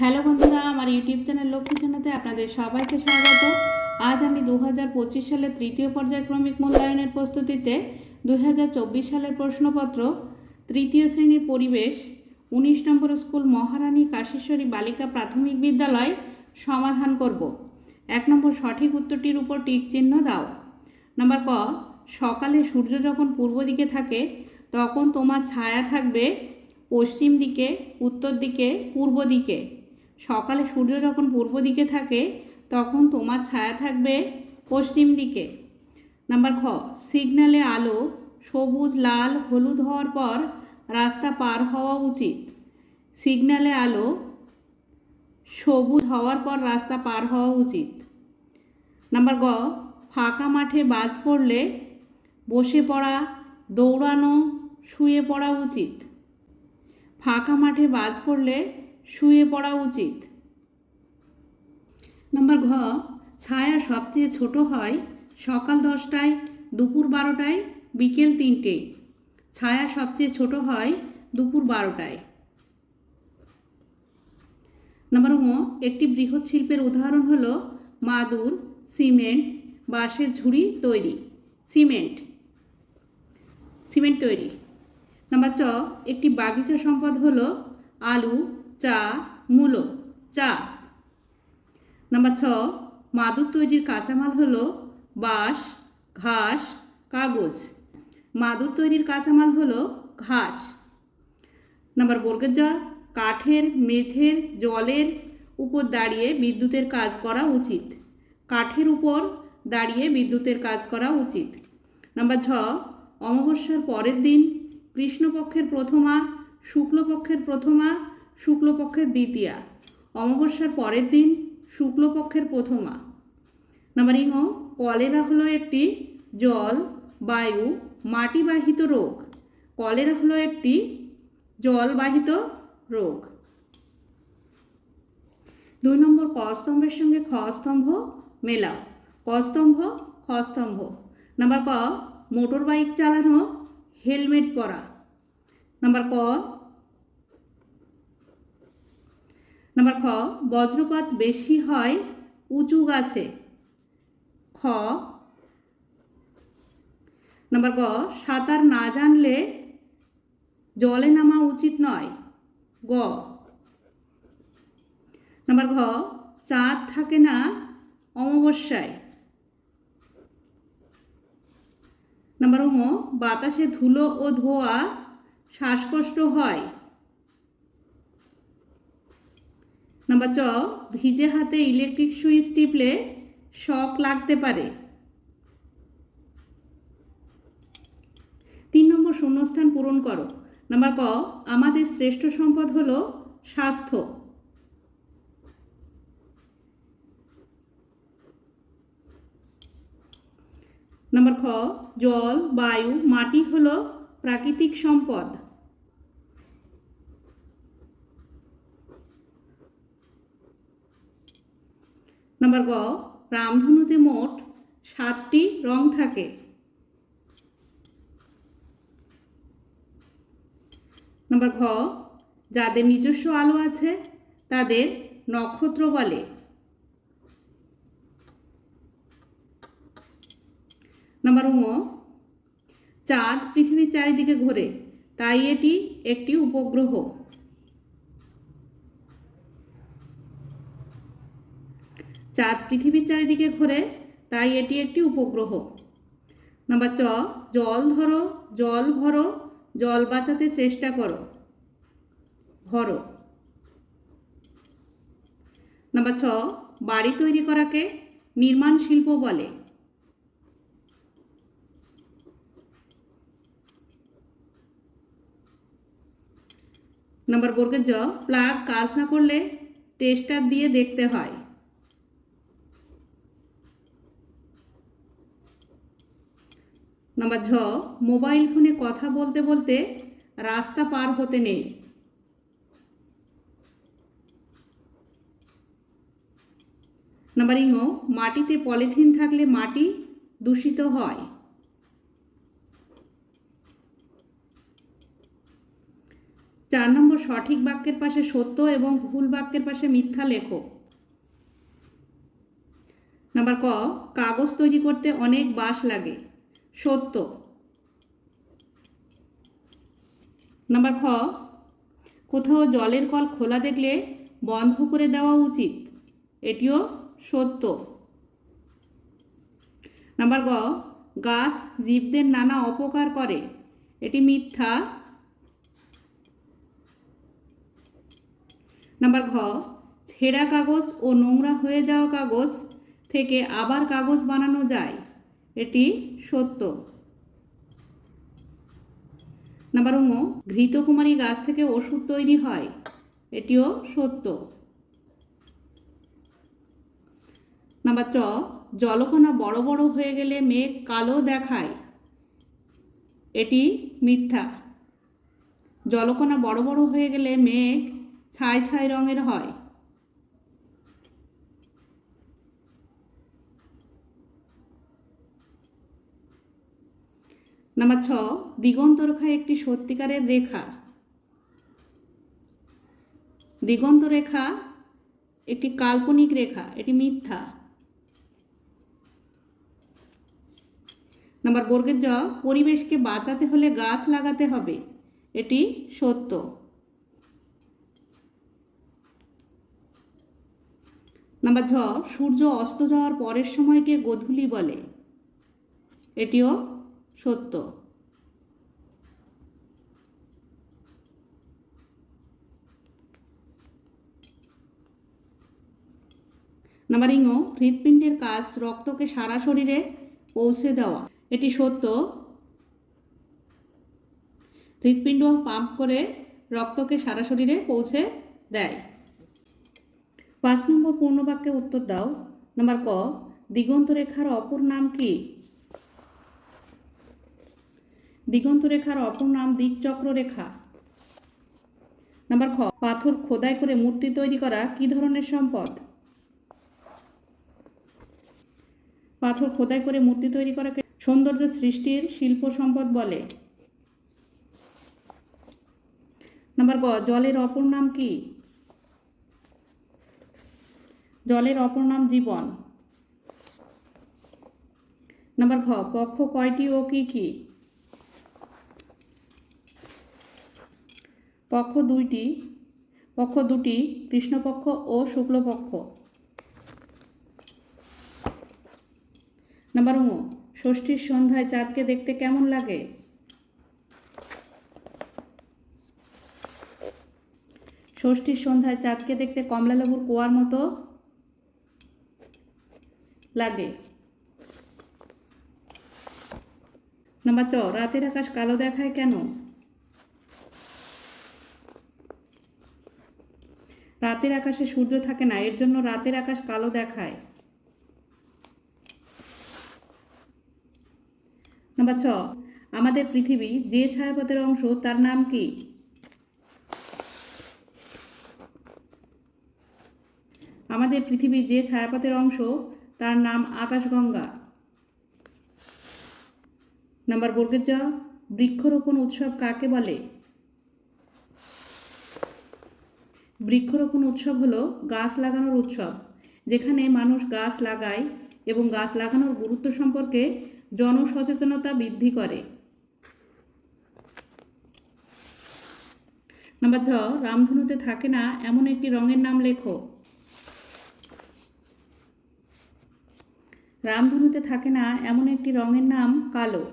Hello বন্ধুরা, আমার YouTube channel Lakshmi চ্যানেলে আপনাদের সবাইকে স্বাগত। আজ আমি দু সালের তৃতীয় পর্যায়ক্রমিক মূল্যায়নের প্রস্তুতিতে দু হাজার চব্বিশ সালের প্রশ্নপত্র, তৃতীয় শ্রেণির পরিবেশ, উনিশ নম্বর স্কুল মহারানী কাশীশ্বরী বালিকা প্রাথমিক বিদ্যালয় সমাধান করব। এক নম্বর সঠিক উত্তরটির উপর টিক চিহ্ন দাও। নাম্বার ক, সকালে সূর্য যখন পূর্ব দিকে থাকে, তখন তোমার ছায়া থাকবে পশ্চিম দিকে, উত্তর দিকে, পূর্ব দিকে। সকালে সূর্য যখন পূর্ব দিকে থাকে, তখন তোমার ছায়া থাকবে পশ্চিম দিকে। নাম্বার খ সিগন্যালে আলো, সবুজ, লাল, হলুদ হওয়ার পর রাস্তা পার হওয়া উচিত। সিগন্যালে আলো, সবুজ হওয়ার পর রাস্তা পার হওয়া উচিত। নাম্বার গ ফাঁকা মাঠে বাজ পড়লে বসে পড়া, দৌড়ানো, শুয়ে পড়া উচিত। ফাঁকা মাঠে বাজ পড়লে শুয়ে পড়া উচিত। নাম্বার ঘ, ছায়া সবচেয়ে ছোট হয় সকাল দশটায়, দুপুর বারোটায়, বিকেল তিনটে। ছায়া সবচেয়ে ছোট হয় দুপুর বারোটায়। নাম্বার ঙ, একটি বৃহৎ শিল্পের উদাহরণ হলো মাদুর, সিমেন্ট, বাঁশের ঝুড়ি তৈরি। সিমেন্ট। সিমেন্ট তৈরি। নাম্বার চ, একটি বাগিচা সম্পদ হলো আলু চা মূলো, চা। নাম্বার ছ, মাদুর তৈরির কাঁচামাল হল বাঁশ, ঘাস, কাগজ। মাদুর তৈরির কাঁচামাল হল ঘাস। নাম্বার বর্গের জ, কাঠের, মেঝের, জলের উপর দাঁড়িয়ে বিদ্যুতের কাজ করা উচিত। কাঠের উপর দাঁড়িয়ে বিদ্যুতের কাজ করা উচিত। নাম্বার ছ অমাবস্যার পরের দিন, কৃষ্ণপক্ষের প্রথমা, শুক্লপক্ষের প্রথমা শুক্লপক্ষের দ্বিতীয়া। অমাবস্যার পরের দিন শুক্লপক্ষের প্রথমা। নাম্বার ইং কলেরা হলো একটি জল, বায়ু মাটিবাহিত রোগ। কলেরা হলো একটি জলবাহিত রোগ। দুই নম্বর ক স্তম্ভের সঙ্গে খ স্তম্ভ মেলাও। ক স্তম্ভ খ স্তম্ভ নাম্বার ক মোটর বাইক চালানো, হেলমেট পরা। নাম্বার ক নাম্বার খ, বজ্রপাত বেশি হয় উঁচু গাছে। খ, নাম্বার গ, সাঁতার না জানলে জলে নামা উচিত নয়। গ, নাম্বার ঘ, চাঁদ থাকে না অমাবস্যায়। নাম্বার ও বাতাসে ধুলো ও ধোয়া শ্বাসকষ্ট হয়। নাম্বার চ ভিজে হাতে ইলেকট্রিক সুইচ টিপলে শক লাগতে পারে। তিন নম্বর, শূন্যস্থান পূরণ করো। নাম্বার ক আমাদের শ্রেষ্ঠ সম্পদ হলো স্বাস্থ্য। নাম্বার খ জল, বায়ু, মাটি হলো প্রাকৃতিক সম্পদ। নাম্বার গ, রামধনুতে মোট সাতটি রং থাকে। নাম্বার ঘ, যাদের নিজস্ব আলো আছে, তাদের নক্ষত্র বলে। নাম্বার ঙ, চাঁদ পৃথিবীর চারিদিকে ঘোরে, তাই এটি একটি উপগ্রহ। চাঁদ পৃথিবীর চারিদিকে ঘোরে, তাই এটি একটি উপগ্রহ। নাম্বার চ জল ধরো, জল ভরো, জল বাঁচাতে চেষ্টা করো, ভরো। নাম্বার ছ, বাড়ি তৈরি করাকে নির্মাণ শিল্প বলে। নাম্বার বর্গের জ, প্লাগ কাজ না করলে টেস্টার দিয়ে দেখতে হয়। নাম্বার ঝ, মোবাইল ফোনে কথা বলতে বলতে রাস্তা পার হতে নেই। নাম্বার ইং মাটিতে পলিথিন থাকলে মাটি দূষিত হয়। চার নম্বর, সঠিক বাক্যের পাশে সত্য এবং ভুল বাক্যের পাশে মিথ্যা লেখো। নাম্বার ক, কাগজ তৈরি করতে অনেক বাঁশ লাগে। সত্য। নাম্বার খ, কোথাও জলের কল খোলা দেখলে বন্ধ করে দেওয়া উচিত। এটিও সত্য। নাম্বার গ, গাছ জীবদের নানা অপকার করে। এটি মিথ্যা। নাম্বার ঘ, ছেঁড়া কাগজ ও নোংরা হয়ে যাওয়া কাগজ থেকে আবার কাগজ বানানো যায়। এটি সত্য। নাম্বার উম, ঘৃতকুমারী গাছ থেকে ওষুধ তৈরি হয়। এটিও সত্য। নাম্বার চ জলকণা বড় বড় হয়ে গেলে মেঘ কালো দেখায়। এটি মিথ্যা। জলকণা বড় বড় হয়ে গেলে মেঘ ছাই ছাই রঙের হয়। নাম্বার ছ দিগন্ত রেখা একটি সত্যিকারের রেখা। দিগন্ত রেখা একটি কাল্পনিক রেখা, এটি মিথ্যা। নাম্বার বর্গের জ, পরিবেশকে বাঁচাতে হলে গাছ লাগাতে হবে, এটি সত্য। নাম্বার ঝ, সূর্য অস্ত যাওয়ার পরের সময়কে গোধূলি বলে, এটিও সত্য। নাম্বার ইঙো হৃৎপিণ্ডের কাজ রক্তকে সারা শরীরে পৌঁছে দেওয়া। এটি সত্য। হৃৎপিণ্ড পাম্প করে রক্তকে সারা শরীরে পৌঁছে দেয়। পাঁচ নম্বর পূর্ণবাক্যে উত্তর দাও। নাম্বার ক দিগন্ত রেখার অপর নাম কি? দিগন্ত রেখার অপর নাম দিকচক্র রেখা নাম্বার খ, পাথর খোদাই করে মূর্তি তৈরি করা কি ধরনের সম্পদ? পাথর খোদাই করে মূর্তি তৈরি করাকে সৌন্দর্য সৃষ্টির শিল্প সম্পদ বলে। নাম্বার গ, জলের অপর নাম কি? জলের অপর নাম জীবন। নাম্বার ঘ, পক্ষ কয়টি ও কি কি? পক্ষ দুইটি, পক্ষ দুটি, কৃষ্ণপক্ষ ও শুক্লপক্ষ। নাম্বার ও ষষ্ঠীর সন্ধ্যায় চাঁদকে দেখতে কেমন লাগে? ষষ্ঠীর সন্ধ্যায় চাঁদকে দেখতে কমলালেবুর কুয়ার মতো লাগে। নাম্বার চ রাতের আকাশ কালো দেখায় কেন? রাতের আকাশে সূর্য থাকে না, এর জন্য রাতের আকাশ কালো দেখায়। নাম্বার ছ, আমাদের পৃথিবী যে ছায়াপথের অংশ, তার নাম কি? আমাদের পৃথিবী যে ছায়াপথের অংশ, তার নাম আকাশগঙ্গা। নাম্বার বর্গের বৃক্ষরোপণ উৎসব কাকে বলে? বৃক্ষরোপণ উৎসব হলো গাছ লাগানোর উৎসব, যেখানে মানুষ গাছ লাগায় এবং গাছ লাগানোর গুরুত্ব সম্পর্কে জনসচেতনতা বৃদ্ধি করে। নাম্বার ঝ রামধনুতে থাকে না এমন একটি রঙের নাম লেখো। রামধনুতে থাকে না এমন একটি রঙের নাম কালো।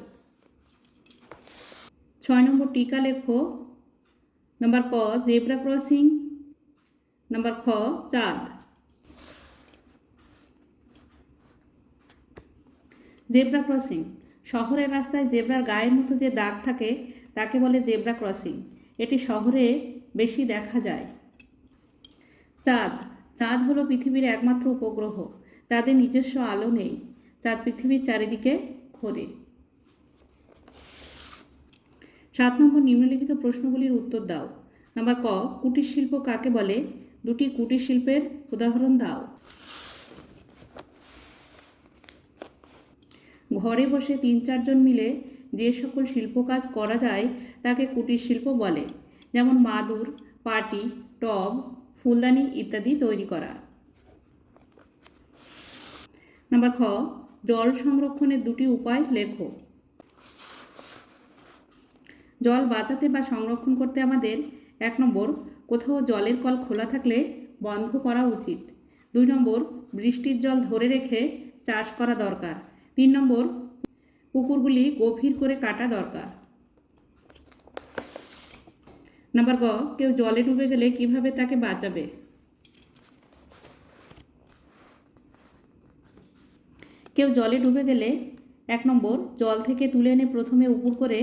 ছয় নম্বর টিকা লেখো। নাম্বার ক, জেব্রা ক্রসিং নাম্বার খ চাঁদ জেব্রা ক্রসিং শহরের রাস্তায় জেব্রার গায়ের মতো যে দাগ থাকে, তাকে বলে জেব্রা ক্রসিং এটি শহরে বেশি দেখা যায়। চাঁদ। চাঁদ হলো পৃথিবীর একমাত্র উপগ্রহ। তাদের নিজস্ব আলো নেই। চাঁদ পৃথিবীর চারিদিকে ঘোরে। সাত নম্বর নিম্নলিখিত প্রশ্নগুলির উত্তর দাও। নাম্বার ক কুটির শিল্প কাকে বলে? দুটি কুটির শিল্পের উদাহরণ দাও। ঘরে বসে তিন চারজন মিলে যে সকল শিল্প কাজ করা যায়, তাকে কুটির শিল্প বলে। যেমন মাদুর, পাটি, টব, ফুলদানি ইত্যাদি তৈরি করা। নাম্বার খ, জল সংরক্ষণের দুটি উপায় লেখো। জল বাঁচাতে বা সংরক্ষণ করতে আমাদের এক নম্বর কোথাও জলের কল খোলা থাকলে বন্ধ করা উচিত। দুই নম্বর, বৃষ্টির জল ধরে রেখে চাষ করা দরকার। তিন নম্বর, পুকুরগুলি গভীর করে কাটা দরকার। নাম্বার গ, কেউ জলে ডুবে গেলে কীভাবে তাকে বাঁচাবে? কেউ জলে ডুবে গেলে, এক নম্বর, জল থেকে তুলে এনে প্রথমে উপুর করে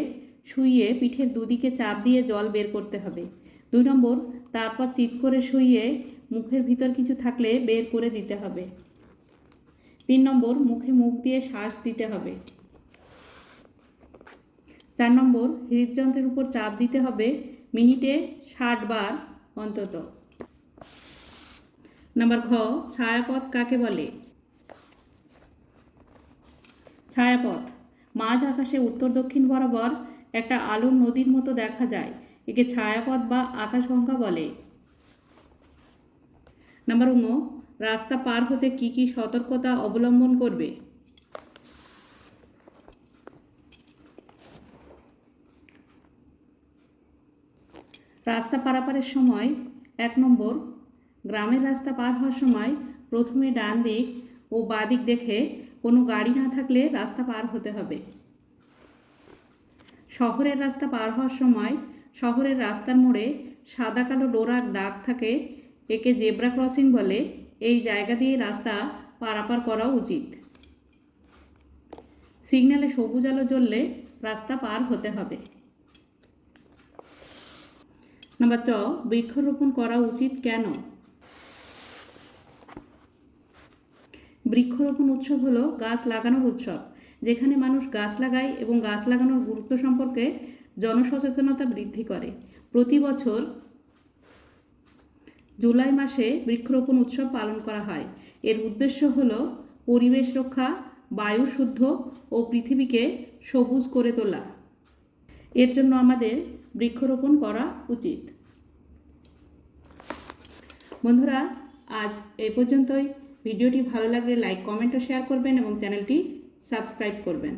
শুইয়ে পিঠের দুদিকে চাপ দিয়ে জল বের করতে হবে। দুই নম্বর, তারপর চিৎ করে শুইয়ে মুখের ভিতর কিছু থাকলে বের করে দিতে হবে। তিন নম্বর, মুখে মুখ দিয়ে শ্বাস দিতে হবে। চার নম্বর, হৃদযন্ত্রের উপর চাপ দিতে হবে মিনিটে ষাট বার অন্তত। নাম্বার খ ছায়াপথ কাকে বলে? ছায়াপথ, মাঝ আকাশে উত্তর দক্ষিণ বরাবর একটা আলোর নদীর মতো দেখা যায়। একে ছায়াপথ বা আকাশগঙ্গা বলে। নাম্বার উম রাস্তা পার হতে কি কি সতর্কতা অবলম্বন করবে? রাস্তা পারাপারের সময়, এক নম্বর, গ্রামের রাস্তা পার হওয়ার সময় প্রথমে ডান দিক ও বাঁ দিক দেখে কোনো গাড়ি না থাকলে রাস্তা পার হতে হবে। শহরের রাস্তা পার হওয়ার সময় শহরের রাস্তার মোড়ে সাদা কালো ডোরাক দাগ থাকে। একে জেব্রা ক্রসিং বলে। এই জায়গা দিয়ে রাস্তা পারাপার করা উচিত। সিগন্যালে সবুজ আলো জ্বললে রাস্তা পার হতে হবে। নাম্বার চ বৃক্ষরোপণ করা উচিত কেন? বৃক্ষরোপণ উৎসব হলো গাছ লাগানোর উৎসব, যেখানে মানুষ গাছ লাগায় এবং গাছ লাগানোর গুরুত্ব সম্পর্কে জনসচেতনতা বৃদ্ধি করে। প্রতি বছর জুলাই মাসে বৃক্ষরোপণ উৎসব পালন করা হয়। এর উদ্দেশ্য হল পরিবেশ রক্ষা, বায়ু শুদ্ধ ও পৃথিবীকে সবুজ করে তোলা। এর জন্য আমাদের বৃক্ষরোপণ করা উচিত। বন্ধুরা, আজ এই পর্যন্তই। ভিডিওটি ভালো লাগলে লাইক, কমেন্ট ও শেয়ার করবেন এবং চ্যানেলটি সাবস্ক্রাইব করবেন।